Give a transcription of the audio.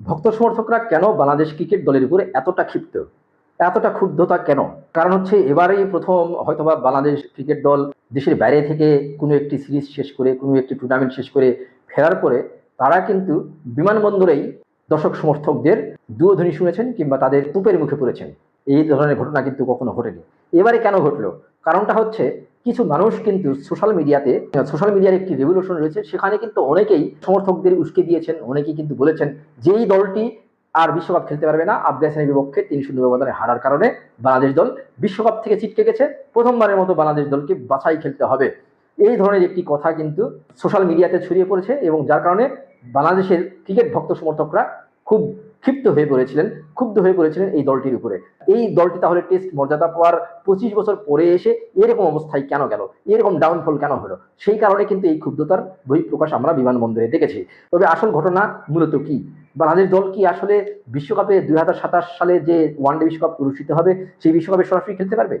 ভক্ত সমর্থকরা কেন বাংলাদেশ ক্রিকেট দলের উপরে এতটা ক্ষিপ্ত? এতটা ক্ষুব্ধতা কেন? কারণ হচ্ছে এবারেই প্রথম হয়তোবা বাংলাদেশ ক্রিকেট দল দেশের বাইরে থেকে কোনো একটি সিরিজ শেষ করে, কোনো একটি টুর্নামেন্ট শেষ করে ফেরার পরে তারা কিন্তু বিমানবন্দরেই দর্শক সমর্থকদের দুয়োধ্বনি শুনেছেন কিংবা তাদের তুপের মুখে পড়েছেন। এই ধরনের ঘটনা কিন্তু কখনো ঘটেনি। এবারে কেন ঘটলো? কারণটা হচ্ছে কিছু মানুষ কিন্তু সোশ্যাল মিডিয়াতে সোশ্যাল মিডিয়ার একটি রেভলিউশন রয়েছে, সেখানে কিন্তু অনেকেই সমর্থকদের উস্কে দিয়েছেন, অনেকেই কিন্তু বলেছেন যেই দলটি আর বিশ্বকাপ খেলতে পারবে না, আফগানিস্তানের বিপক্ষে তিন শূন্য ব্যবধানে হারার কারণে বাংলাদেশ দল বিশ্বকাপ থেকে ছিটকে গেছে, প্রথমবারের মতো বাংলাদেশ দলকে বাছাই খেলতে হবে। এই ধরনের একটি কথা কিন্তু সোশ্যাল মিডিয়াতে ছড়িয়ে পড়েছে এবং যার কারণে বাংলাদেশের ক্রিকেট ভক্ত সমর্থকরা খুব ক্ষিপ্ত হয়ে পড়েছিলেন, ক্ষুব্ধ হয়ে পড়েছিলেন এই দলটির উপরে। এই দলটি তাহলে টেস্ট মর্যাদা পাওয়ার পঁচিশ বছর পরে এসে এরকম অবস্থায় কেন গেল? এরকম ডাউনফল কেন হলো? সেই কারণে কিন্তু এই ক্ষুব্ধতার বহিঃপ্রকাশ আমরা বিমানবন্দরে দেখেছি। তবে আসল ঘটনা মূলত কি? বাংলাদেশ দল কি আসলে বিশ্বকাপে দুই হাজার সাতাশ সালে যে ওয়ানডে বিশ্বকাপ অনুষ্ঠিত হবে, সেই বিশ্বকাপে সরাসরি খেলতে পারবে?